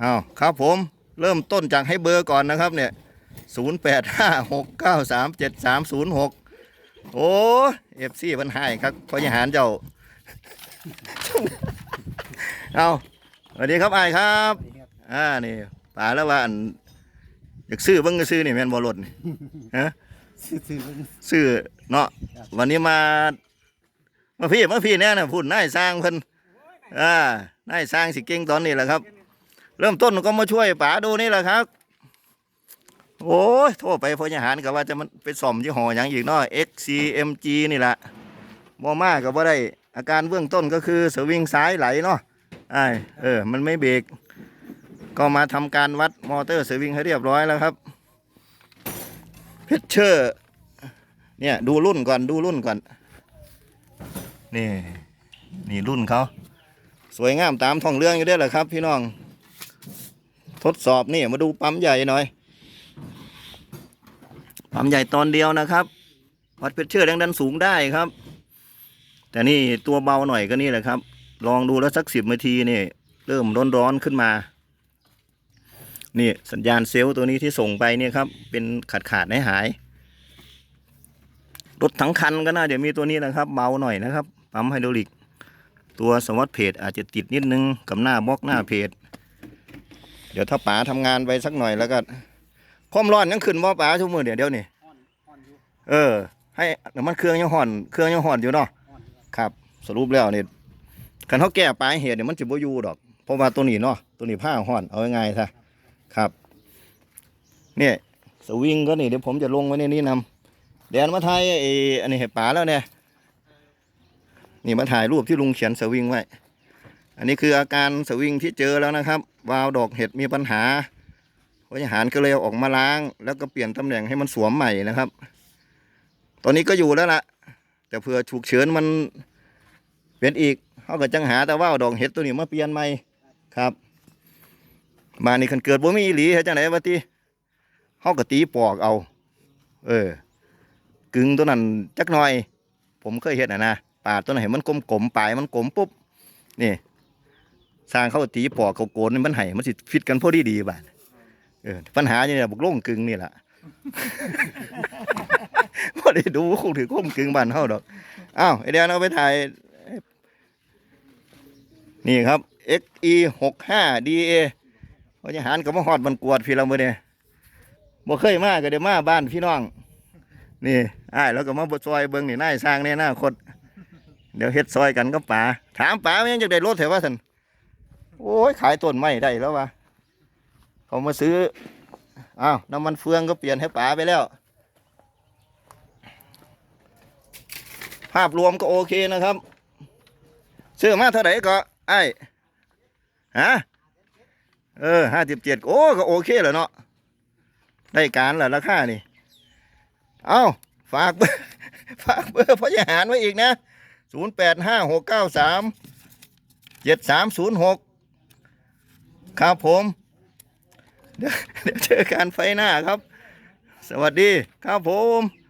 เอาครับผมเริ่มต้นจากให้เบอร์ก่อนนะครับเนี่ยศูนย์แปดห้าหกเก้าสามเจ็ดสามศูนย์หกโอ้เอฟซีมันให้ครับพยหารเจ้า เอาสวัสดีครับไอ้ครับอ่านี่ป่าแล้วว่าอันอยากซื้อเบิ้งก็ซื้อนี่แมนบอลดนี่ฮะซื้อซื้อเนาะวันนี้มามาพี่มาพี่เนี่ยนะพูดนายสร้างเพิ่นอ่านายสร้างสิเก่งตอนนี้แหละครับ เริ่มต้นก็มาช่วยป๋าดูนี่แหละครับ โอ้ยโทษไปพยาหารกับว่าจะมันไปซ่อมยี่ห้ออย่างอีกเนาะ XCMG นี่แหละบ่มากกับว่าได้อาการเบื้องต้นก็คือสวิงซ้ายไหลเนาะไอ้เออ มันไม่เบรกก็มาทำการวัดมอเตอร์สวิงให้เรียบร้อยแล้วครับเพชเชอร์เนี่ยดูรุ่นก่อนดูรุ่นก่อน นี่ นี่รุ่นเขา สวยงามตามท้องเรื่องอยู่ด้อแหละครับ พี่น้อง ทดสอบนี่มาดูปั๊มใหญ่หน่อย ปั๊มใหญ่ตอนเดียวนะครับวัดเพชรเชื่อแรงดันสูงได้ครับ แต่นี่ตัวเบาหน่อยก็นี่แหละครับ ลองดูแล้วสักสิบนาทีนี่ เริ่มร้อนๆขึ้นมา นี่สัญญาณเซลล์ตัวนี้ที่ส่งไปเนี่ยครับ เป็นขาดขาดหายหายรถทั้งคันก็น่าจะมีตัวนี้นะครับ เบาหน่อยนะครับปั๊มไฮดรอลิก ตัวสวัสดเพจอาจจะติดนิดนึงกับหน้าบล็อกหน้าเพจ เดี๋ยวถ้าป๋าทำงานไปสักหน่อยแล้วก็ความร้อนยังขึ้นบ่ป๋าทุกมือเดี๋ยวเดี๋ยวนี่อ่อนอ่ออยู่เออ ให้น้ำมันเครื่องยังห่อนเครื่องยังห่อนอยู่เนาะอ่อนอครับ สรุปแล้วนี่คันเขาแก้ปลายเหตุเนี่ยมันจะบ่อยู่ดอกเพราะว่าตัวนี้เนาะตัวนี้ผ้าห่อนเอาง่ายๆซะครับ เนี่ยสวิงก็นี่เดี๋ยวผมจะลงไว้ในนี้นำเดี๋ยวมาถ่ายไอ้อันนี้ให้ป๋าแล้วเนี่ยนี่มาถ่ายรูปที่ลุงเขียนสวิงไว้ อันนี้คืออาการสวิงที่เจอแล้วนะครับ วาวดอกเห็ดมีปัญหาบริหารก็เลยเอาออกมาล้าง แล้วก็เปลี่ยนตำแหน่งให้มันสวมใหม่นะครับ ตอนนี้ก็อยู่แล้วล่ะ แต่เผื่อฉุกเฉินมันเป็นอีกเขาก็จังหาแต่ว่าดอกเห็ดตัวนี้มาเปลี่ยนใหม่ครับบ้านนี้คันเกิดบ่มีหลีเฮ็ดจังไดวะติเขาก็ตีปอกเอา เออ กึ่งตัวนั้นจักหน่อย ผมเคยเฮ็ดน่ะนะปาดตัวนั้นให้มันกลมๆปลายมันกลมปุ๊บนี่ สร้างเขาตีปอกเขาโกนมันให้มันสิฟิตกันพอดีดีๆบาดเออปัญหาอยู่เนี่ยบุกล่งกึ่งนี่แหละพอได้ดูคงถือก้มกึ่งบ้านเฮาดอกอ้าวไอเดียเอาไปถ่าย นี่ครับ XE 6 5 DA พจะหารกับมาฮอดมันกวดพี่เราเมื่อเนี่ยบ่เคยมาก็เดี๋ยวมาบ้านพี่น้อง นี่อ้ายแล้วก็มาบดซอยเบิ่งนี่นายสร้างเนี่ยหน้าคดเดี๋ยวเฮ็ดซอยกันก็ป๋าถามป๋าไมันยังจะได้รถเถอะว่าท่าน โอ้ยขายต้นไม้ได้แล้ววะเขามาซื้ออ้าวน้ำมันเฟืองก็เปลี่ยนให้ป๋าไปแล้ว ภาพรวมก็โอเคนะครับซื้อมาเท่าไหร่ก็ไอ้ฮะเออห้าสิบเจ็ดโอ้ก็โอเคแล้วเนาะได้การแล้วราคานี่ เอาฝากเบอร์ฝากเบอร์พยาหารไว้อีกนะ ศูนย์แปดห้าหกเก้าสามเจ็ดสามศูนย์หก ครับผม เดี๋ยวเจอกันไฟหน้าครับ สวัสดีครับผม